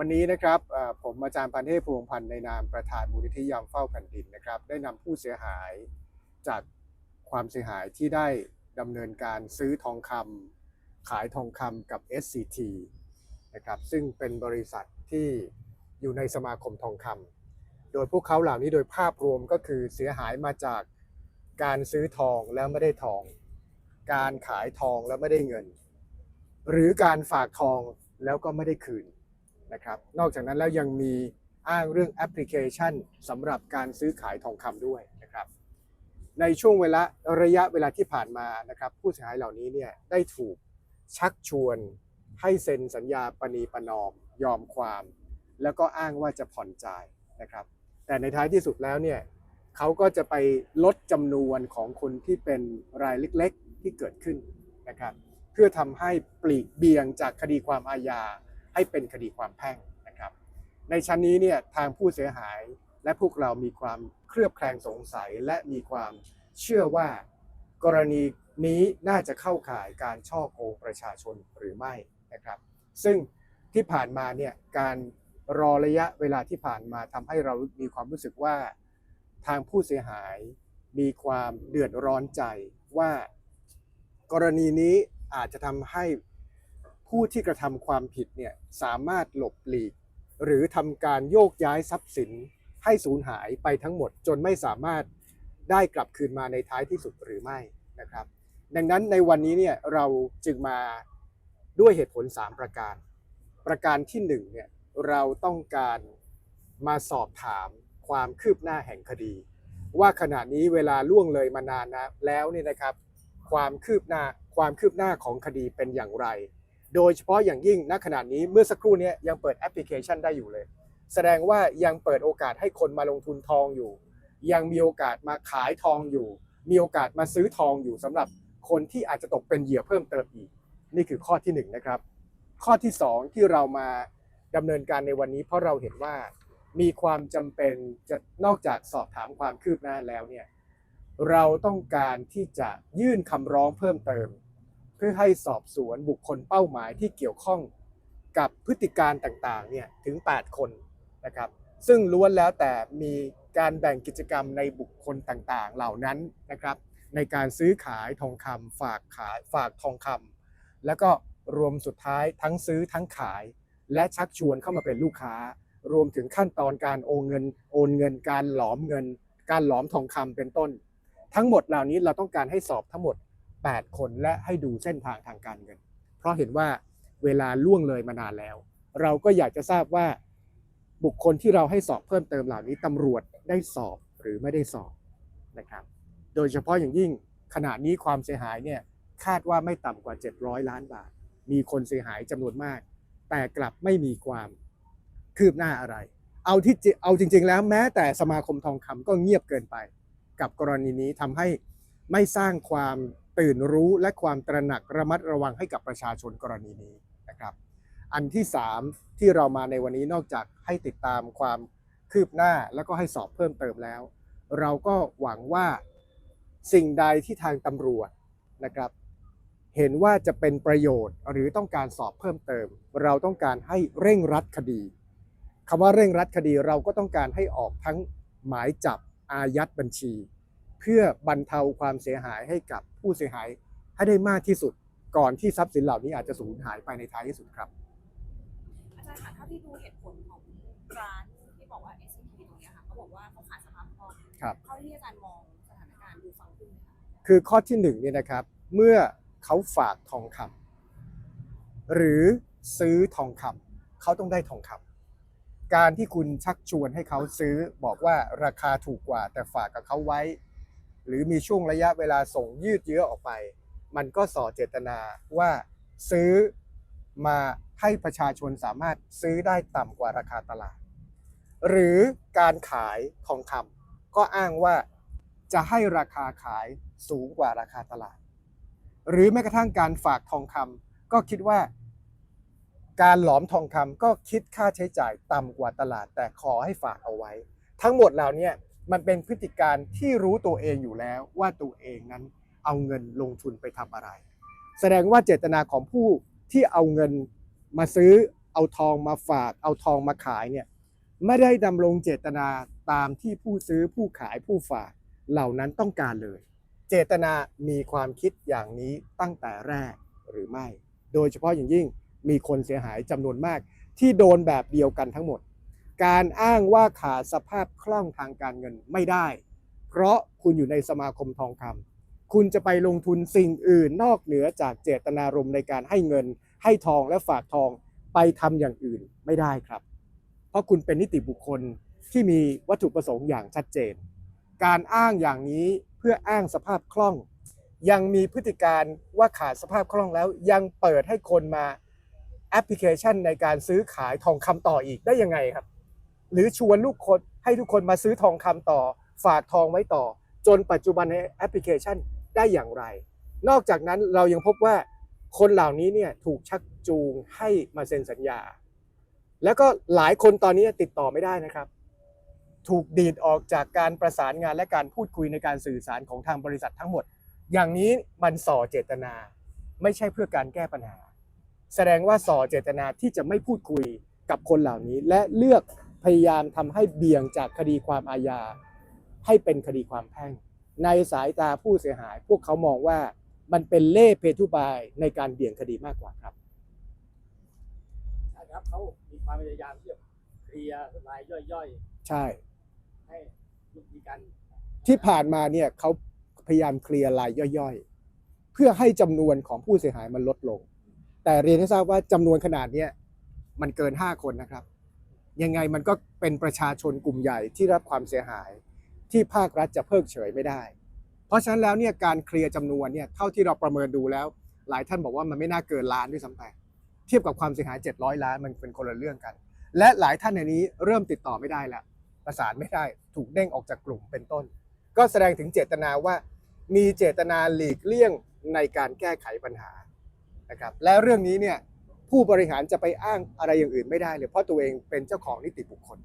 วันนี้นะครับผมอาจารย์พันเทพพวงพันธ์ในนามประธานมูลนิธิยามเฝ้าแผ่นดินนะครับ ได้นำผู้เสียหายจากความเสียหายที่ได้ดำเนินการซื้อทองคำขายทองคำกับ SCT นะครับซึ่งเป็นบริษัทที่อยู่ในสมาคมทองคำโดยพวกเขาเหล่านี้โดยภาพรวมก็คือเสียหายมาจากการซื้อทองแล้วไม่ได้ทอง การขายทองแล้วไม่ได้เงิน หรือการฝากทองแล้วก็ไม่ได้คืน นะครับ นอกจากนั้นแล้วยังมีอ้างเรื่องแอปพลิเคชันสำหรับการซื้อขายทองคำด้วยนะครับ ในช่วงเวลาระยะเวลาที่ผ่านมานะครับ ผู้เสียหายเหล่านี้เนี่ยได้ถูกชักชวนให้เซ็นสัญญาปณีประนอมยอมความ แล้วก็อ้างว่าจะผ่อนจ่ายนะครับ แต่ในท้ายที่สุดแล้วเนี่ยเขาก็จะไปลดจำนวนของคนที่เป็นรายเล็กๆที่เกิดขึ้นนะครับ เพื่อทำให้ปลีกเบี่ยงจากคดีความอาญา ให้เป็นคดีความแพ่งนะครับ ในชั้นนี้เนี่ยทางผู้เสียหายและพวกเรามีความเครือบแคลงสงสัยและมีความเชื่อว่ากรณีนี้น่าจะเข้าข่ายการช่อโกงประชาชนหรือไม่นะครับ ซึ่งที่ผ่านมาเนี่ยการรอระยะเวลาที่ผ่านมาทำให้เรามีความรู้สึกว่า ทางผู้เสียหายมีความเดือดร้อนใจว่ากรณีนี้อาจจะทำให้ ผู้ที่กระทำความผิดเนี่ยสามารถหลบหลีก หรือทำการโยกย้ายทรัพย์สินให้สูญหายไปทั้งหมดจนไม่สามารถได้กลับคืนมาในท้ายที่สุดหรือไม่นะครับ ดังนั้นในวันนี้เนี่ยเราจึงมาด้วยเหตุผล 3 ประการ ประการที่1เนี่ยเราต้องการมาสอบถามความคืบหน้าแห่งคดี ว่าขณะนี้เวลาล่วงเลยมานานนะแล้วเนี่ยนะครับ ความคืบหน้าความคืบหน้าของคดีเป็นอย่างไร โดยเฉพาะอย่างยิ่งณขณะนี้เมื่อสักครู่นี้ยังเปิดแอปพลิเคชันได้อยู่เลย แสดงว่ายังเปิดโอกาสให้คนมาลงทุนทองอยู่ ยังมีโอกาสมาขายทองอยู่ มีโอกาสมาซื้อทองอยู่สำหรับคนที่อาจจะตกเป็นเหยื่อเพิ่มเติมอีก นี่คือข้อที่หนึ่งนะครับ ข้อที่สองที่เรามาดำเนินการในวันนี้ เพราะเราเห็นว่ามีความจำเป็นจะนอกจากสอบถามความคืบหน้าแล้วเนี่ยเราต้องการที่จะยื่นคำร้องเพิ่มเติม เพื่อให้สอบสวนบุคคลเป้าหมายที่เกี่ยวข้องกับพฤติการต่างๆเนี่ยถึง 8 คนนะครับซึ่งล้วนแล้วแต่มีการแบ่งกิจกรรมในบุคคลต่างๆ เหล่านั้นนะครับในการซื้อขายทองคำฝากขายฝากทองคำแล้วก็รวมสุดท้ายทั้งซื้อทั้งขาย และชักชวนเข้ามาเป็นลูกค้า รวมถึงขั้นตอนการโอนเงิน โอนเงิน การหลอมเงิน การหลอมทองคำเป็นต้น ทั้งหมดเหล่านี้เราต้องการให้สอบทั้งหมด 8 คนและให้ดูเส้นทางทางการเงิน เพราะเห็นว่าเวลาล่วงเลยมานานแล้ว เราก็อยากจะทราบว่าบุคคลที่เราให้สอบเพิ่มเติมเหล่านี้ตำรวจได้สอบหรือไม่ได้สอบนะครับ โดยเฉพาะอย่างยิ่งขณะนี้ความเสียหายเนี่ยคาดว่าไม่ต่ำกว่า 700 ล้านบาท มีคนเสียหายจำนวนมาก แต่กลับไม่มีความคืบหน้าอะไร เอาที่เอาจริง ๆ แล้วแม้แต่สมาคมทองคำก็เงียบเกินไป กับกรณีนี้ทำให้ไม่สร้างความ ตื่นรู้และความตระหนักระมัดระวังให้กับประชาชนกรณีนี้นะครับ อันที่ 3 ที่เรามาในวันนี้นอกจากให้ติดตามความคืบหน้าแล้วก็ให้สอบเพิ่มเติมแล้ว เราก็หวังว่าสิ่งใดที่ทางตำรวจนะครับ เห็นว่าจะเป็นประโยชน์หรือต้องการสอบเพิ่มเติม เราต้องการให้เร่งรัดคดีคำว่าเร่งรัดคดีเราก็ต้องการให้ออกทั้งหมายจับอายัดบัญชี เพื่อบรรเทาความเสียหายให้กับผู้เสียหายให้ได้มากที่สุด ก่อนที่ทรัพย์สินเหล่านี้อาจจะสูญหายไปในท้ายที่สุดครับอาจารย์คะเท่าที่ดูเหตุผลของร้านที่บอกว่า SCP ตรงเนี้ยค่ะเขาบอกว่าเขาขาดสภาพคล่องครับเท่าที่อาจารย์มองสถานการณ์ดูฟังขึ้นไหมคะคือข้อที่หนึ่งเนี่ยนะครับ เมื่อเขาฝากทองคำหรือซื้อทองคำเขาต้องได้ทองคำการที่คุณชักชวนให้เขาซื้อบอกว่าราคาถูกกว่าแต่ฝากกับเขาไว้ หรือมีช่วงระยะเวลาส่งยืดเยื้อออกไป มันก็ส่อเจตนาว่าซื้อมาให้ประชาชนสามารถซื้อได้ต่ำกว่าราคาตลาด หรือการขายทองคำก็อ้างว่าจะให้ราคาขายสูงกว่าราคาตลาด หรือแม้กระทั่งการฝากทองคำก็คิดว่า การหลอมทองคำก็คิดค่าใช้จ่ายต่ำกว่าตลาด แต่ขอให้ฝากเอาไว้ ทั้งหมดเหล่านี้ มันเป็นพฤติการที่รู้ตัวเองอยู่แล้วว่าตัวเองนั้นเอาเงินลงทุนไปทำอะไร แสดงว่าเจตนาของผู้ที่เอาเงินมาซื้อเอาทองมาฝาก เอาทองมาขายเนี่ยไม่ได้ดำรงเจตนาตามที่ผู้ซื้อผู้ขายผู้ฝากเหล่านั้นต้องการเลย เจตนามีความคิดอย่างนี้ตั้งแต่แรกหรือไม่ โดยเฉพาะอย่างยิ่งมีคนเสียหายจำนวนมากที่โดนแบบเดียวกันทั้งหมด การอ้างว่าขาดสภาพคล่องทางการเงินไม่ได้ เพราะคุณอยู่ในสมาคมทองคำคุณจะไปลงทุนสิ่งอื่นนอกเหนือจากเจตนารมณ์ในการให้เงิน ให้ทองและฝากทองไปทำอย่างอื่นไม่ได้ครับ เพราะคุณเป็นนิติบุคคลที่มีวัตถุประสงค์อย่างชัดเจน การอ้างอย่างนี้เพื่ออ้างสภาพคล่อง ยังมีพฤติการว่าขาดสภาพคล่องแล้ว ยังเปิดให้คนมาแอปพลิเคชันในการซื้อขายทองคำต่ออีกได้ยังไงครับ หรือชวนลูกคนให้ทุกคนมาซื้อทองคำต่อ ฝากทองไว้ต่อ จนปัจจุบันในแอปพลิเคชันได้อย่างไร นอกจากนั้นเรายังพบว่าคนเหล่านี้เนี่ยถูกชักจูงให้มาเซ็นสัญญา แล้วก็หลายคนตอนนี้ติดต่อไม่ได้นะครับ ถูกดีดออกจากการประสานงานและการพูดคุยในการสื่อสารของทางบริษัททั้งหมด อย่างนี้มันส่อเจตนา ไม่ใช่เพื่อการแก้ปัญหา แสดงว่าส่อเจตนาที่จะไม่พูดคุยกับคนเหล่านี้และเลือก พยายามทำให้เบี่ยงจากคดีความอาญาให้เป็นคดีความแพ่ง ในสายตาผู้เสียหาย พวกเขามองว่ามันเป็นเล่ห์เพทุบายในการเบี่ยงคดีมากกว่าครับใช่ครับเขามีความพยายามที่จะเคลียร์รายย่อยใช่ๆให้มีการที่ผ่านมาเนี่ยเขาพยายามเคลียร์รายย่อยๆ เพื่อให้จำนวนของผู้เสียหายมันลดลง แต่เรียนให้ทราบว่าจำนวนขนาดเนี้ยมันเกิน 5 คนนะครับ ยังไงมันก็เป็นประชาชนกลุ่มใหญ่ที่รับความเสียหาย ที่ภาครัฐจะเพิกเฉยไม่ได้ เพราะฉะนั้นแล้วเนี่ยการเคลียร์จำนวนเนี่ยเท่าที่เราประเมินดูแล้ว หลายท่านบอกว่ามันไม่น่าเกินล้านด้วยซ้ำไปเทียบกับความเสียหาย 700 ล้านมันเป็นคนละเรื่องกัน และหลายท่านในนี้เริ่มติดต่อไม่ได้แล้วประสานไม่ได้ถูกเด้งออกจากกลุ่มเป็นต้น ก็แสดงถึงเจตนาว่า มีเจตนาหลีกเลี่ยงในการแก้ไขปัญหานะครับและเรื่องนี้เนี่ย ผู้บริหารจะไปอ้างอะไรอย่างอื่นไม่ได้เลย เพราะตัวเองเป็นเจ้าของนิติบุคคล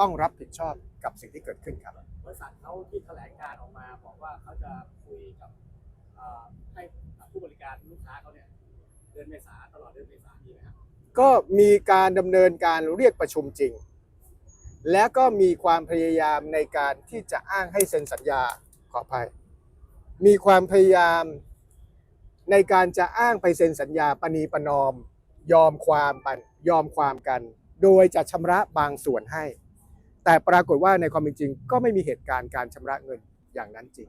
ต้องรับผิดชอบกับสิ่งที่เกิดขึ้นครับบริษัทเขาที่แถลงการออกมาบอกว่าเขาจะคุยกับเอ่อให้ผู้บริการลูกค้าเขาเนี่ยเดือนเมษาตลอดเดือนเมษาดีไหมครับก็มีการดำเนินการเรียกประชุมจริง และก็มีความพยายามในการที่จะอ้างให้เซ็นสัญญาขออภัย มีความพยายามในการจะอ้างไปเซ็นสัญญาปณีประนอม ยอมความกันยอมความกัน โดยจะชำระบางส่วนให้ แต่ปรากฏว่าในความเป็นจริง ก็ไม่มีเหตุการณ์การชำระเงินอย่างนั้นจริง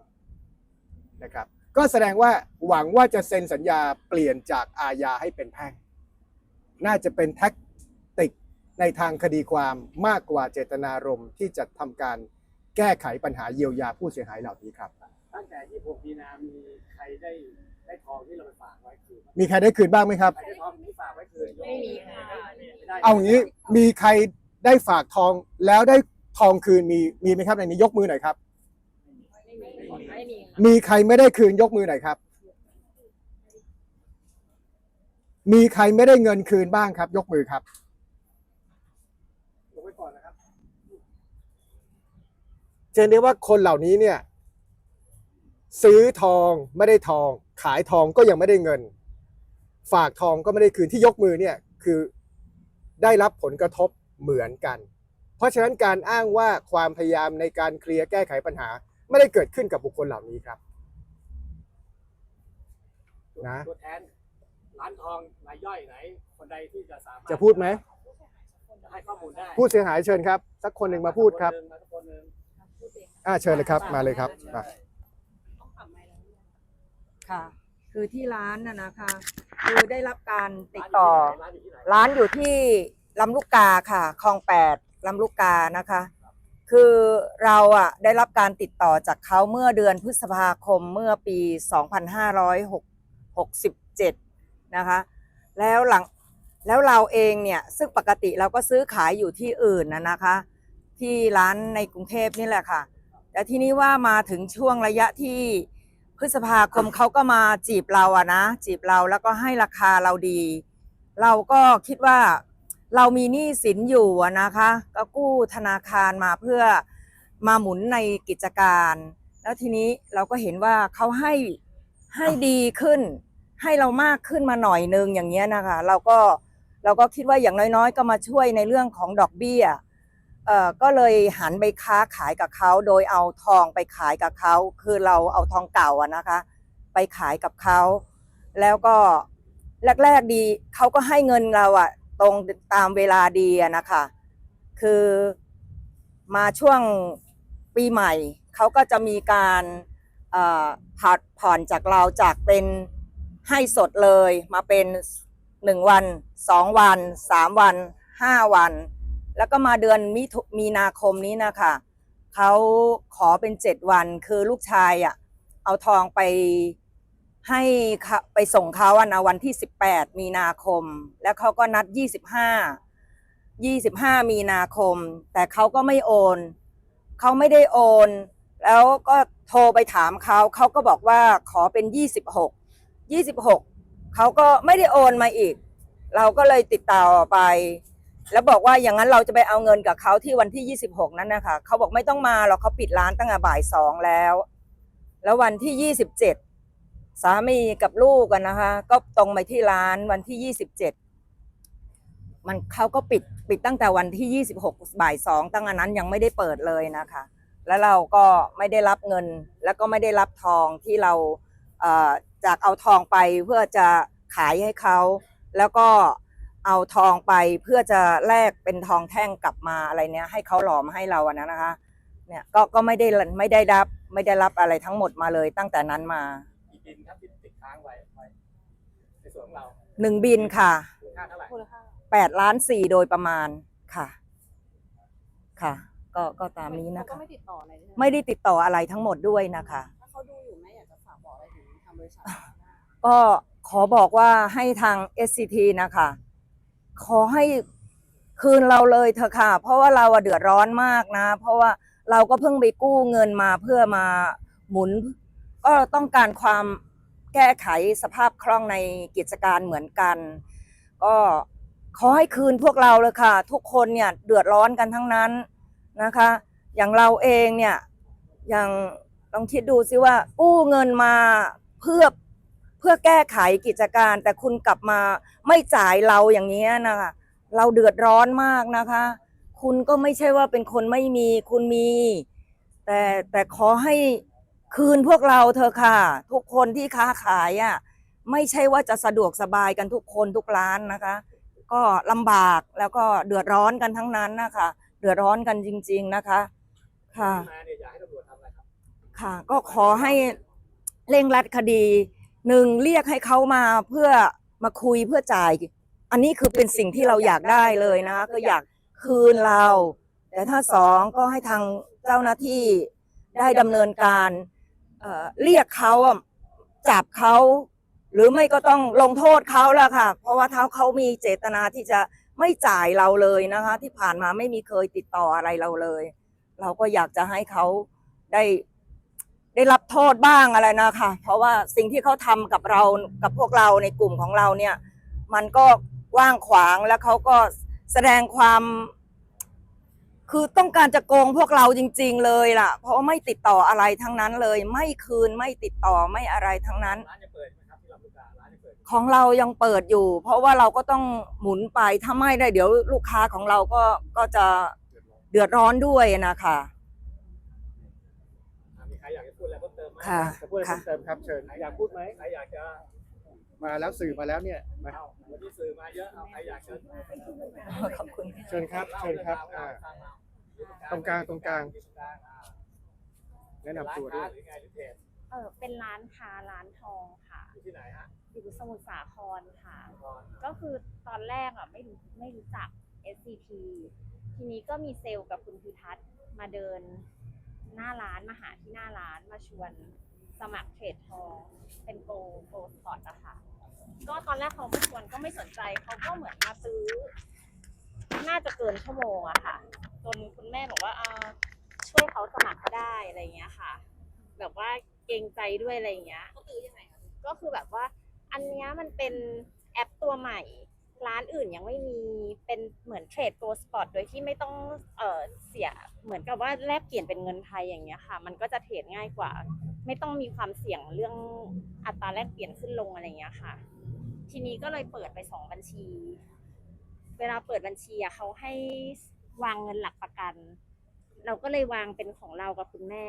นะครับ ก็แสดงว่าหวังว่าจะเซ็นสัญญาเปลี่ยนจากอาญาให้เป็นแพ่ง น่าจะเป็นแท็กติกในทางคดีความมากกว่าเจตนารมณ์ที่จะทำการแก้ไขปัญหาเยียวยาผู้เสียหายเหล่านี้ครับ ตั้งแต่26มีนามีใครได้ได้ทองที่เราไปฝากไว้ มมีใครได้คืนบ้างไหมครับใครได้ทองที่ฝากไว้คืนยกไม่มีค่ะไม่ได้เอางี้มีใครได้ฝากทองแล้วได้ทองคืนมีมีไหมครับในนี้ยกมือหน่อยครับไม่มีไม่มีค่ะมีใครไม่ได้คืนยกมือหน่อยครับ มีใครไม่ได้เงินคืนบ้างครับ ยกมือครับยกไว้ก่อนนะครับเช่นได้ว่าคนเหล่านี้เนี่ย ซื้อทองไม่ได้ทอง ขายทองก็ยังไม่ได้เงิน ฝากทองก็ไม่ได้คืนที่ยกมือเนี่ยคือได้รับผลกระทบเหมือนกัน เพราะฉะนั้นการอ้างว่าความพยายามในการเคลียร์แก้ไขปัญหา ไม่ได้เกิดขึ้นกับบุคคลเหล่านี้ครับนะตัวแทนร้านทองรายย่อยไหน คนใดที่จะสามารถจะพูดไหมจะให้ข้อมูลได้ผู้เสียหายเชิญครับ สักคนหนึ่งมาพูดครับมาสักคนหนึ่งพูดเองอ่าเชิญเลยครับมาเลยครับมาต้องปรับไมค์แล้วเนี่ยค่ะ คือที่ร้านน่ะนะคะ คือได้รับการติดต่อ ร้านอยู่ที่ลำลูกกาค่ะคลองแปดลำลูกกานะคะ คือเราอะได้รับการติดต่อจากเขาเมื่อเดือนพฤษภาคมเมื่อปี 2567 นะคะ แล้วหลังแล้วเราเองเนี่ยซึ่งปกติเราก็ซื้อขายอยู่ที่อื่นนะนะคะ ที่ร้านในกรุงเทพนี่แหละค่ะ แต่ที่นี้ว่ามาถึงช่วงระยะที่ พฤษภาคมเขาก็มาจีบเราอะนะ จีบเราแล้วก็ให้ราคาเราดี เราก็คิดว่าเรามีหนี้สินอยู่อะนะคะ ก็กู้ธนาคารมาเพื่อมาหมุนในกิจการ แล้วทีนี้เราก็เห็นว่าเขาให้ให้ดีขึ้น ให้เรามากขึ้นมาหน่อยนึงอย่างเงี้ยนะคะ เราก็เราก็คิดว่าอย่างน้อยๆ ก็มาช่วยในเรื่องของดอกเบี้ย เอ่อก็เลยหันไปค้าขายกับเขาโดยเอาทองไปขายกับเขาคือเราเอาทองเก่าอะนะคะ ไปขายกับเขาแล้วก็แรกๆดีเขาก็ให้เงินเราอะตรงตามเวลาดีอะนะคะ คือมาช่วงปีใหม่เขาก็จะมีการผัดผ่อนจากเราจากเป็นให้สดเลยมาเป็นหนึ่งวันสองวันสามวันห้าวัน แล้วก็มาเดือนมิถุมีนาคมนี้นะคะเขาขอเป็นเจ็ดวันคือลูกชายอะเอาทองไปให้ไปส่งเขาอะนะวันที่18มีนาคม แล้วเขาก็นัด25 25มีนาคม แต่เขาก็ไม่โอนเขาไม่ได้โอน แล้วก็โทรไปถามเขาเขาก็บอกว่าขอเป็น26 26เขาก็ไม่ได้โอนมาอีก เราก็เลยติดต่อไป แล้วบอกว่าอย่างนั้นเราจะไปเอาเงินกับเขาที่วันที่ 26 นั้นนะคะเขาบอกไม่ต้องมาหรอกเขาปิดร้านตั้งแต่บ่ายสองแล้ว แล้ววันที่ 27 สามีกับลูกกันนะคะ ก็ตรงไปที่ร้านวันที่ 27 มันเขาก็ปิดปิดตั้งแต่วันที่ 26 บ่ายสองตั้งแต่นั้นยังไม่ได้เปิดเลยนะคะ แล้วเราก็ไม่ได้รับเงิน แล้วก็ไม่ได้รับทองที่เราเอ่อจากเอาทองไปเพื่อจะขายให้เขาแล้วก็ เอาทองไปเพื่อจะแลกเป็นทองแท่งกลับมาอะไรเนี้ย ให้เขาหลอมให้เราอะนะนะคะ เนี่ยก็ก็ไม่ได้ไม่ได้รับไม่ได้รับอะไรทั้งหมดมาเลยตั้งแต่นั้นมากี่บินครับที่ติดค้างไว้ไว้ในส่วนของเราหนึ่งบินค่ะมูลค่าเท่าไหร่มูลค่าแปดล้านสี่โดยประมาณค่ะ ค่ะ ก็ก็ตามนี้นะเขาก็คะ ไม่ติดต่ออะไรใช่หไม่ได้ติดต่ออะไรทั้งหมดด้วยนะคะ ถ้าเขาดูอยู่แม่อยากจะฝากบอกอะไรถึงทางบริษัท ก็ขอบอกว่าให้ทาง SCT นะคะ ขอให้คืนเราเลยเถอะค่ะ เพราะว่าเราอะเดือดร้อนมากนะ เพราะว่าเราก็เพิ่งไปกู้เงินมาเพื่อมาหมุน ก็ต้องการความแก้ไขสภาพคล่องในกิจการเหมือนกัน ก็ขอให้คืนพวกเราเลยค่ะ ทุกคนเนี่ยเดือดร้อนกันทั้งนั้นนะคะ อย่างเราเองเนี่ยอย่างลองคิดดูซิว่ากู้เงินมาเพื่อ เพื่อแก้ไขกิจการ แต่คุณกลับมาไม่จ่ายเราอย่างนี้ยนะคะเราเดือดร้อนมากนะคะ คุณก็ไม่ใช่ว่าเป็นคนไม่มีคุณมี แต่แต่ขอให้คืนพวกเราเถอะค่ะ ทุกคนที่ค้าขายอะไม่ใช่ว่าจะสะดวกสบายกันทุกคนทุกร้านนะคะ ก็ลำบากแล้วก็เดือดร้อนกันทั้งนั้นนะคะ เดือดร้อนกันจริง ๆนะคะ ค่ะที่มาเนี่ยอยากให้ตำรวจทำอะไรครับค่ะ ก็ขอให้เร่งรัดคดี หนึ่งเรียกให้เขามาเพื่อมาคุยเพื่อจ่าย อันนี้คือเป็นสิ่งที่เราอยากได้เลยนะคะก็อยากคืนเรา แต่ถ้าสองก็ให้ทางเจ้าหน้าที่ได้ดำเนินการเเรียกเขาจับเขาหรือไม่ก็ต้องลงโทษเขาแล้วค่ะ เพราะว่าถ้าเขามีเจตนาที่จะไม่จ่ายเราเลยนะคะ ที่ผ่านมาไม่มีเคยติดต่ออะไรเราเลย เราก็อยากจะให้เขาได้ ได้รับโทษบ้างอะไรนะคะ เพราะว่าสิ่งที่เขาทำกับเรากับพวกเราในกลุ่มของเราเนี่ย มันก็กว้างขวางแล้วเขาก็แสดงความ คือต้องการจะโกงพวกเราจริง ๆ เลยล่ะ เพราะไม่ติดต่ออะไรทั้งนั้นเลย ไม่คืนไม่ติดต่อไม่อะไรทั้งนั้นร้านจะเปิดครับที่ลำลูกการ้านจะเปิดของเรายังเปิดอยู่ เพราะว่าเราก็ต้องหมุนไปถ้าไม่ได้เดี๋ยวลูกค้าของเราก็ก็จะเดือดร้อนด้วยนะคะ ค่ะจะพูดอะไรค่ะ เพิ่มเติมครับเชิญใครอยากพูดไหมใครอยากจะมาแล้วสื่อมาแล้วเนี่ยมาเอาวันนี้สื่อมาเยอะเอาใครอยากจะขอบคุณเชิญครับ เชิญครับอ่าตรงกลางตรงกลาง แนะนำตัวด้วย หรือไงหรือเพจเออเป็นร้านค้าร้านทองค่ะ อยู่ที่ไหนฮะอยู่สมุทรสาครค่ะนอนก็คือตอนแรกอะไม่รู้ไม่รู้จัก SCP ทีนี้ก็มีเซลล์กับคุณพิทัศน์มาเดิน หน้าร้านมาหาที่หน้าร้านมาชวนสมัครเทรดทองเป็นโปรโปรสปอร์ตอะค่ะ ก็ตอนแรกเขาไม่ชวนก็ไม่สนใจเขาก็เหมือนมาซื้อ น่าจะเกินชั่วโมงอะค่ะ จนคุณแม่บอกว่าอ่าช่วยเขาสมัครก็ได้อะไรเงี้ยค่ะ แบบว่าเกรงใจด้วยอะไรเงี้ยเขาซื้อยังไงก็คือแบบว่าอันเนี้ยมันเป็นแอปตัวใหม่ ร้านอื่นยังไม่มีเป็นเหมือนเทรดตัวสปอตโดยที่ไม่ต้องเออเสียเหมือนกับว่าแลกเปลี่ยนเป็นเงินไทยอย่างเงี้ยค่ะ มันก็จะเทรดง่ายกว่า ไม่ต้องมีความเสี่ยงเรื่องอัตราแลกเปลี่ยนขึ้นลงอะไรเงี้ยค่ะ ทีนี้ก็เลยเปิดไปสองบัญชี เวลาเปิดบัญชีอะเขาให้วางเงินหลักประกัน เราก็เลยวางเป็นของเรากับคุณแม่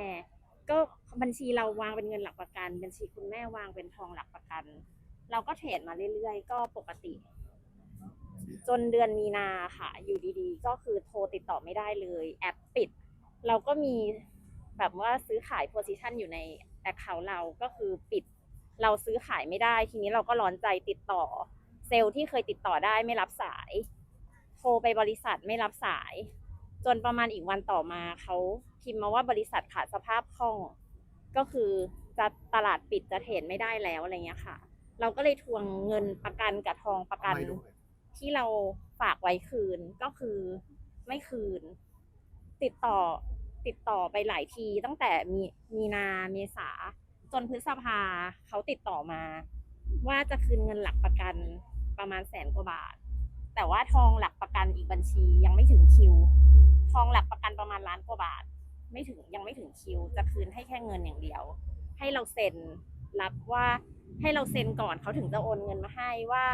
ก็บัญชีเราวางเป็นเงินหลักประกัน บัญชีคุณแม่วางเป็นทองหลักประกัน เราก็เทรดมาเรื่อยๆ ก็ปกติ จนเดือนมีนาค่ะ อยู่ดีๆ ก็คือโทรติดต่อไม่ได้เลยแอปปิด เราก็มีแบบว่าซื้อขายโพซิชันอยู่ในแอคเคาท์เราก็คือปิด เราซื้อขายไม่ได้ ทีนี้เราก็ร้อนใจติดต่อ เซลล์ที่เคยติดต่อได้ไม่รับสาย โทรไปบริษัทไม่รับสาย จนประมาณอีกวันต่อมาเขาพิมพ์มาว่าบริษัทขาดสภาพคล่อง ก็คือจะตลาดปิดจะเทรดไม่ได้แล้วอะไรเงี้ยค่ะ เราก็เลยทวงเงินประกันกับทองประกัน ไม่รู้ ที่เราฝากไว้คืนก็คือไม่คืน ติดต่อติดต่อไปหลายทีตั้งแต่มีมีนาเมษาจนพฤษภาเขาติดต่อมา ว่าจะคืนเงินหลักประกันประมาณแสนกว่าบาท แต่ว่าทองหลักประกันอีกบัญชียังไม่ถึงคิว ทองหลักประกันประมาณล้านกว่าบาท ไม่ถึงยังไม่ถึงคิว จะคืนให้แค่เงินอย่างเดียว ให้เราเซ็นรับว่าให้เราเซ็นก่อนเขาถึงจะโอนเงินมาให้ว่า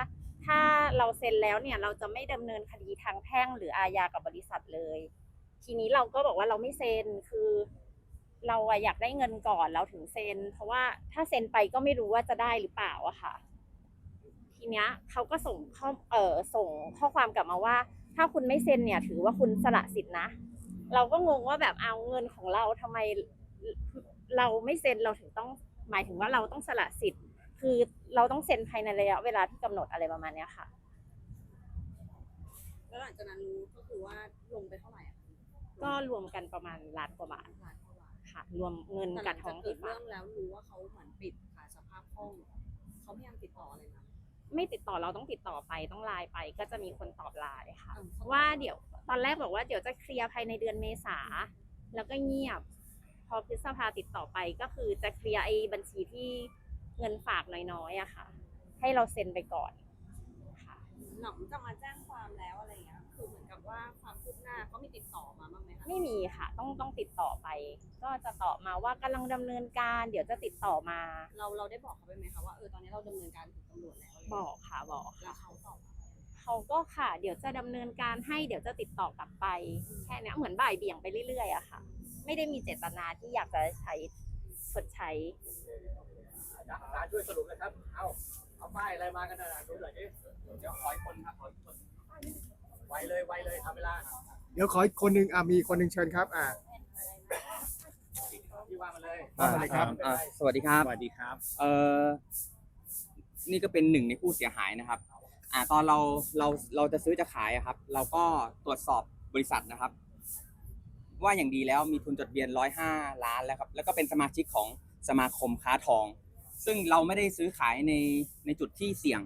ถ้าเราเซ็นแล้วเนี่ยเราจะไม่ดำเนินคดีทางแพ่งหรืออาญากับบริษัทเลย ทีนี้เราก็บอกว่าเราไม่เซ็นคือ เราอยากได้เงินก่อนเราถึงเซ็น เพราะว่าถ้าเซ็นไปก็ไม่รู้ว่าจะได้หรือเปล่าอะค่ะ ทีเนี้ยเขาก็ส่งข้อเออส่งข้อความกลับมาว่า ถ้าคุณไม่เซ็นเนี่ย ถือว่าคุณสละสิทธินะ เราก็งงว่าแบบเอาเงินของเราทำไมเราไม่เซ็นเราถึงต้องหมายถึงว่าเราต้องสละสิทธิ์ คือเราต้องเซ็นภายในระยะเวลาที่กำหนดอะไรประมาณเนี้ยค่ะ แล้วหลังจากนั้นรู้ก็คือว่าลงไปเท่าไหร่อะก็รวมกันประมาณล้านกว่าบาทล้านกว่าบาทค่ะ รวมเงินแต่หกัลับงทจาอกงเกิที่ดฝาเรื่กองแล้วรู้ว่าเขาเหมือนปิดขายสภาพคล่องเขาพยายามติดต่ออะไรนะไม่ติดต่อเราต้องติดต่อไปต้องไลน์ไป ก็จะมีคนตอบไลน์ค่ะอืมเขาว่าเดี๋ยวตอนแรกบอกว่าเดี๋ยวจะเคลียร์ภายในเดือนเมษาแล้วก็เงียบ พอพฤษภาติดต่อไปก็คือจะเคลียร์ไอ้บัญชีที่ เงินฝากน้อยๆอะค่ะ ให้เราเซ็นไปก่อนค่ะหลังจากมาแจ้งความแล้วอะไรเงี้ยคือเหมือนกับว่าความคืบหน้าเขามีติดต่อมาบ้างไหมคะไม่มีค่ะ ต้องต้องติดต่อไป ก็จะตอบมาว่ากำลังดำเนินการ เดี๋ยวจะติดต่อมา เราเราได้บอกเขาไปไหมคะว่าเออตอนนี้เราดำเนินการถึงตำรวจแล้วอะไรบเงี้ยอกค่ะบอกแล้ค่ะวเขาตอบมาเขาก็ค่ะ เดี๋ยวจะดำเนินการให้เดี๋ยวจะติดต่อกลับไปแค่เนี้ยเหมือนบ่ายเบี่ยงไปเรื่อยๆอะค่ะ ไม่ได้มีเจตนาที่อยากจะใช้ชดใช้ อาจารย์ช่วยสรุปนะครับ เอาเอาป้ายอะไรมากันนะดูหน่อยดิเดี๋ยวขออีกคนครับขออีกคนไวเลยไวเลยทำเวลาเดี๋ยวขออีกคนหนึ่งอะมีคนหนึ่งเชิญครับอ่าที่ว่างมาเลยว่ามาเลยครับอ่าสวัสดีครับ สวัสดีครับ เอ่อนี่ก็เป็นหนึ่งในผู้เสียหายนะครับ อ่า ตอนเรา เรา เราจะซื้อจะขายอะครับ เราก็ตรวจสอบบริษัทนะครับ ว่าอย่างดีแล้วมีทุนจดทะเบียนร้อยห้าล้านแล้วครับ แล้วก็เป็นสมาชิกของสมาคมค้าทอง ซึ่งเราไม่ได้ซื้อขายในในจุดที่เสี่ยง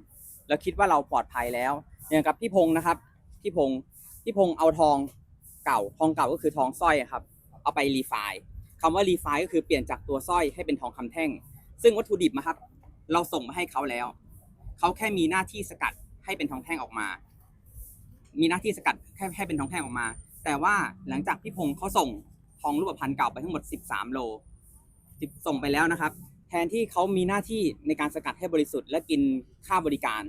แล้วคิดว่าเราปลอดภัยแล้วอย่างกับพี่พงษ์นะครับพี่พงษ์พี่พงษ์เอาทองเก่าทองเก่าก็คือทองสร้อยครับ เอาไปรีไฟล์คำว่ารีไฟล์ก็คือเปลี่ยนจากตัวสร้อยให้เป็นทองคำแท่ง ซึ่งวัตถุดิบนะครับ เราส่งมาให้เขาแล้ว เขาแค่มีหน้าที่สกัดให้เป็นทองแท่งออกมา มีหน้าที่สกัดแค่ให้เป็นทองแท่งออกมา แต่ว่าหลังจากพี่พงศ์เขาส่งทองรูปพรรณเก่าไปทั้งหมด 13 โลส่งไปแล้วนะครับ แทนที่เขามีหน้าที่ในการสกัดให้บริสุทธิ์และกินค่าบริการ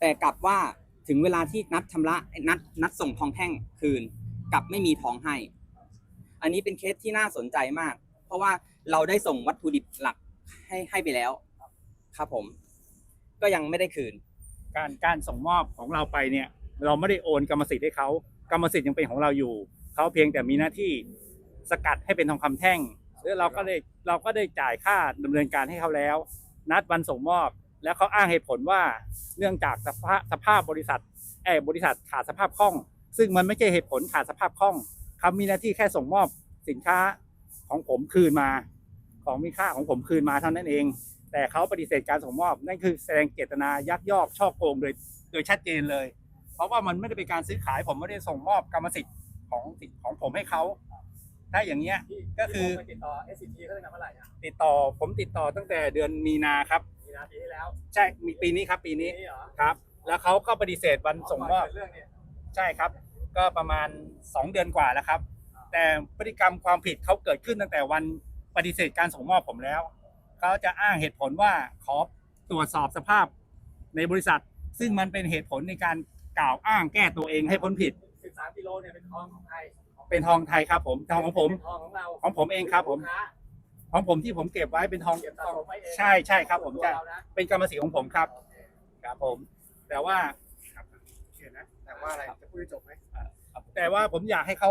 แต่กลับว่าถึงเวลาที่นัดชำระนัดนัดส่งทองแท่งคืนกลับไม่มีทองให้ อันนี้เป็นเคสที่น่าสนใจมาก เพราะว่าเราได้ส่งวัตถุดิบหลักให้ให้ไปแล้ว ครับผม ก็ยังไม่ได้คืน การการส่งมอบของเราไปเนี่ย เราไม่ได้โอนกรรมสิทธิ์ให้เขากรรมสิทธิ์ยังเป็นของเราอยู่เขาเพียงแต่มีหน้าที่สกัดให้เป็นทองคำแท่ง แล้วเราก็ได้เราก็ได้จ่ายค่าดำเนินการให้เขาแล้ว นัดวันส่งมอบ แล้วเขาอ้างเหตุผลว่าเนื่องจากสภาพสภาพบริษัทแอบบริษัทขาดสภาพคล่อง ซึ่งมันไม่ใช่เหตุผลขาดสภาพคล่องเขามีหน้าที่แค่ส่งมอบสินค้าของผมคืนมา ของมีค่าของผมคืนมาเท่านั้นเอง แต่เขาปฏิเสธการส่งมอบ นั่นคือแสดงเจตนายักยอกช่อโกงโดยโดยชัดเจนเลย เพราะว่ามันไม่ได้เป็นการซื้อขายผมไม่ได้ส่งมอบกรรมสิทธิ์ของสิทธิ์ของผมให้เขา ถ้าอย่างเงี้ยที่ก็คือที่ผมไปติดต่อ SCT เขาตั้งแต่เมื่อไหร่นะติดต่อผมติดต่อตั้งแต่เดือนมีนาครับ มีนาปีที่แล้วใช่มีปีนี้ครับปีปีนี้นี้เหรอครับ แล้วเขาก็ปฏิเสธวันส่งมอบก่นเกิดเรื่องเนี่ยใช่ครับ ก็ประมาณ 2 เดือนกว่าแล้วครับ แต่พฤติกรรมความผิดเขาเกิดขึ้นตั้งแต่วันปฏิเสธการส่งมอบผมแล้วเขาจะอ้างเหตุผลว่าขอตรวจสอบสภาพในบริษัท ซึ่งมันเป็นเหตุผลในการกล่าวอ้างแก้ตัวเองให้พ้นผิดสิบสามกิโลเนี่ยเป็นทองของใคร เป็นทองไทยครับ ผมทองของผมเป็นทองของเราของผมเองครับผมลูกค้าของผมที่ผมเก็บไว้เป็นทอง เก็บสะสมไว้เองใช่ใช่ครับผมตัวใช่เรานะเป็นกรรมสิทธิ์ของผมครับ ครับผม แต่ว่า เขียนนะแต่ว่าอะไรจะพูดให้จบไหมแต่ว่าผมอยากให้เขา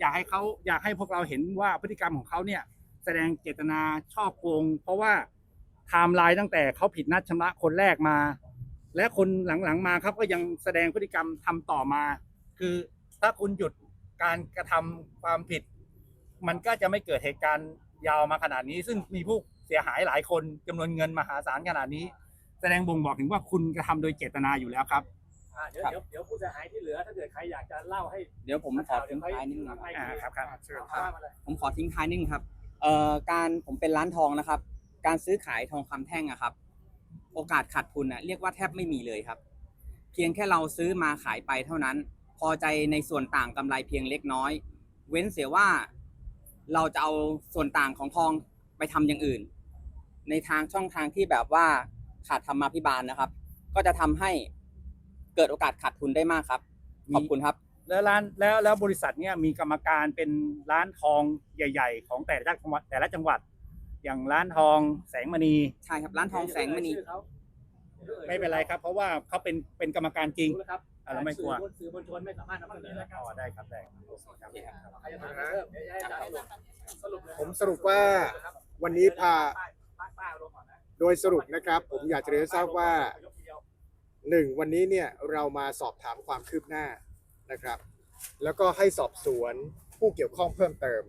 อยากให้เขาอยากให้พวกเราเห็นว่าพฤติกรรมของเขาเนี่ย แสดงเจตนาชอบโกง เพราะว่าไทม์ไลน์ตั้งแต่เขาผิดนัดชำระคนแรกมา และคนหลังๆมาครับก็ยังแสดงพฤติกรรมทำต่อมา คือถ้าคุณหยุด การกระทำความผิด มันก็จะไม่เกิดเหตุการณ์ยาวมาขนาดนี้ ซึ่งมีผู้เสียหายหลายคนจำนวนเงินมหาศาลขนาดนี้ แสดงบ่งบอกถึงว่าคุณกระทำโดยเจตนาอยู่แล้วครับอ่าเดี๋ยวครับเดี๋ยวเดี๋ยวผู้เสียหายที่เหลือถ้าเกิดใครอยากจะเล่าให้ เดี๋ยวผมขอทิ้งท้ายนิดนึงครับอ่าครับครับเชิญเอาว่ามาเลยผมขอทิ้งท้ายนิดนึงครับเอ่อการผมเป็นร้านทองนะครับ การซื้อขายทองคำแท่งอะครับ โอกาสขาดทุนอะเรียกว่าแทบไม่มีเลยครับ เพียงแค่เราซื้อมาขายไปเท่านั้นพ อใจในส่วนต่างกำไรเพียงเล็กน้อย เว้นเสียว่าเราจะเอาส่วนต่างของทองไปทำอย่างอื่น ในทางช่องทางที่แบบว่าขาดธรรมาภิบาลนะครับ ก็จะทำให้เกิดโอกาสขาดทุนได้มากครับ ขอบคุณครับ แล้วร้านแล้วแล้วบริษัทเนี่ยมีกรรมการเป็นร้านทองใหญ่ ๆ ของแต่ละจังหวัดแต่ละจังหวัด อย่างร้านทองแสงมณีใช่ครับร้านทองแสงมณีชื่อเขาไม่เป็นไรครับ เพราะว่าเขาเป็นเป็นกรรมการจริง รู้แล้วครับ อ่าเราไม่กลัวสื่อมวลชนไม่สามารถนำเสนอได้ครับอ๋อได้ครับได้ครับโอเคครับใครจะถามเพิ่มเดี๋ยวให้อาจารย์สรุปเลยผมสรุปว่าวันนี้พา ป้ายป้ายป้ายเอาลงก่อนนะโดยสรุปนะครับ ผมอยากจะเรียนให้ทราบว่าหนึ่งวันนี้เนี่ยเรามาสอบถามความคืบหน้านะครับ แล้วก็ให้สอบสวนผู้เกี่ยวข้องเพิ่มเติม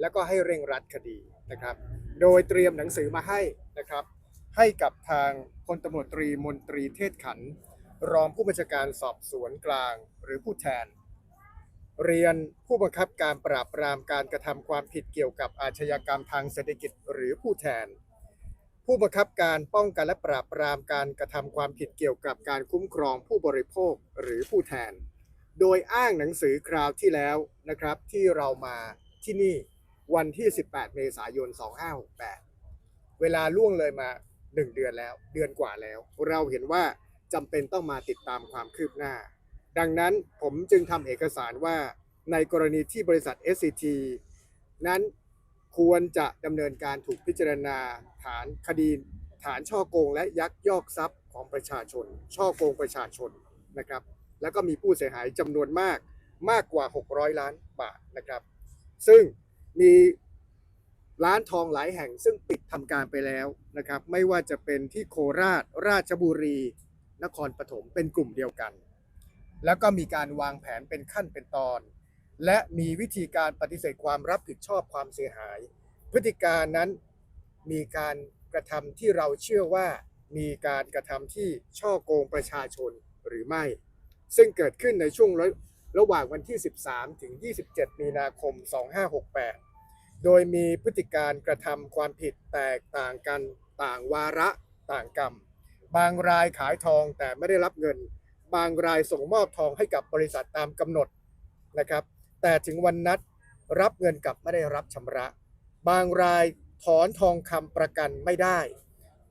แล้วก็ให้เร่งรัดคดีนะครับ โดยเตรียมหนังสือมาให้นะครับ ให้กับทางพลตำรวจตรีมนตรีเทศขันธ์ รองผู้บัญชาการสอบสวนกลางหรือผู้แทน เรียนผู้บังคับการปราบปรามการกระทำความผิดเกี่ยวกับอาชญากรรมทางเศรษฐกิจหรือผู้แทน ผู้บังคับการป้องกันและปราบปรามการกระทำความผิดเกี่ยวกับการคุ้มครองผู้บริโภคหรือผู้แทน โดยอ้างหนังสือคราวที่แล้วนะครับที่เรามาที่นี่วันที่ 18 เมษายน 2568 เวลาล่วงเลยมา 1 เดือนแล้ว เดือนกว่าแล้ว เราเห็นว่า จำเป็นต้องมาติดตามความคืบหน้า ดังนั้นผมจึงทำเอกสารว่าในกรณีที่บริษัท SCT นั้นควรจะดำเนินการถูกพิจารณาฐานคดี ฐานช่อโกง และยักยอกทรัพย์ของประชาชน ช่อโกงประชาชนนะครับ แล้วก็มีผู้เสียหายจำนวนมากมากกว่า 600 ล้านบาทนะครับ ซึ่งมีร้านทองหลายแห่งซึ่งปิดทำการไปแล้วนะครับ ไม่ว่าจะเป็นที่โคราช ราชบุรี นครปฐมเป็นกลุ่มเดียวกัน แล้วก็มีการวางแผนเป็นขั้นเป็นตอน และมีวิธีการปฏิเสธความรับผิดชอบความเสียหาย พฤติการนั้นมีการกระทำที่เราเชื่อว่ามีการกระทำที่ช่อโกงประชาชนหรือไม่ ซึ่งเกิดขึ้นในช่วงระระหว่างวันที่ 13 ถึง 27 มีนาคม 2568 โดยมีพฤติการกระทำความผิดแตกต่างกันต่างวาระต่างกรรม บางรายขายทองแต่ไม่ได้รับเงิน บางรายส่งมอบทองให้กับบริษัทตามกำหนดนะครับ แต่ถึงวันนัดรับเงินกลับไม่ได้รับชำระ บางรายถอนทองคำประกันไม่ได้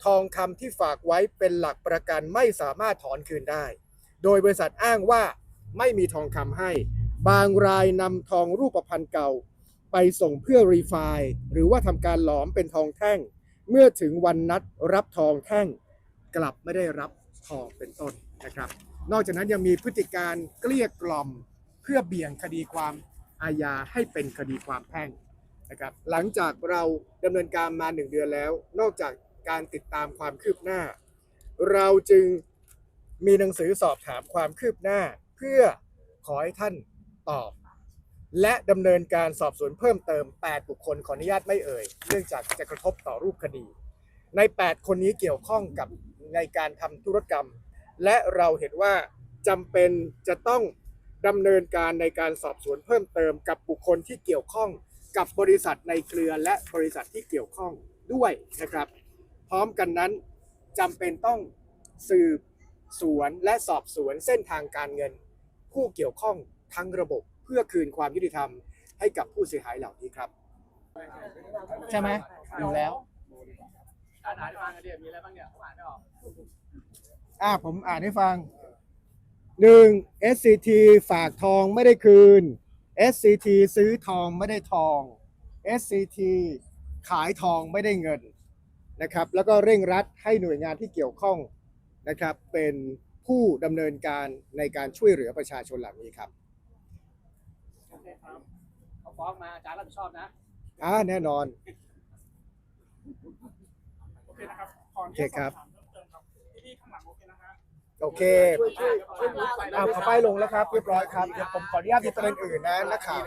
ทองคำที่ฝากไว้เป็นหลักประกันไม่สามารถถอนคืนได้ โดยบริษัทอ้างว่าไม่มีทองคำให้ บางรายนำทองรูปพรรณเก่า ไปส่งเพื่อรีไฟล์หรือว่าทำการหลอมเป็นทองแท่ง เมื่อถึงวันนัดรับทองแท่ง กลับไม่ได้รับทองเป็นต้นนะครับ นอกจากนั้นยังมีพฤติการเกลี้ยกล่อมเพื่อเบี่ยงคดีความอาญาให้เป็นคดีความแพ่งนะครับหลังจากเราดำเนินการมาหนึ่งเดือนแล้ว นอกจากการติดตามความคืบหน้า เราจึงมีหนังสือสอบถามความคืบหน้า เพื่อขอให้ท่านตอบ และดำเนินการสอบสวนเพิ่มเติม 8 บุคคลขออนุญาตไม่เอ่ย เนื่องจากจะกระทบต่อรูปคดี ใน 8 คนนี้เกี่ยวข้องกับ ในการทำธุรกรรม และเราเห็นว่าจำเป็นจะต้องดำเนินการในการสอบสวนเพิ่มเติมกับบุคคลที่เกี่ยวข้องกับบริษัทในเครือและบริษัทที่เกี่ยวข้องด้วยนะครับ พร้อมกันนั้นจำเป็นต้องสืบสวนและสอบสวนเส้นทางการเงิน ผู้เกี่ยวข้องทั้งระบบเพื่อคืนความยุติธรรมให้กับผู้เสียหายเหล่านี้ครับ ใช่ไหมอยู่แล้วอ่านอ่านให้ฟังกันดิมีอะไรบ้างเนี่ยผมอ่านไม่ออก อ่าผมอ่านให้ฟังหนึ่ง SCT ฝากทองไม่ได้คืน SCT ซื้อทองไม่ได้ทอง SCT ขายทองไม่ได้เงินนะครับ แล้วก็เร่งรัดให้หน่วยงานที่เกี่ยวข้องนะครับ เป็นผู้ดำเนินการในการช่วยเหลือประชาชนเหล่านี้ครับโอเคครับเขาฟ้องมาอาจารย์รับผิดชอบนะอ่าแน่นอน โอเคนะครับขออนุโอเคญาตครับสอบถาม โอเคช่วยช่วยช่วยดูไฟอ่าขอป้ายลงแล้วครับ เรียบร้อยครับเดี๋ยวผมขออนุญาตมีประเด็นอื่นนะนักข่าว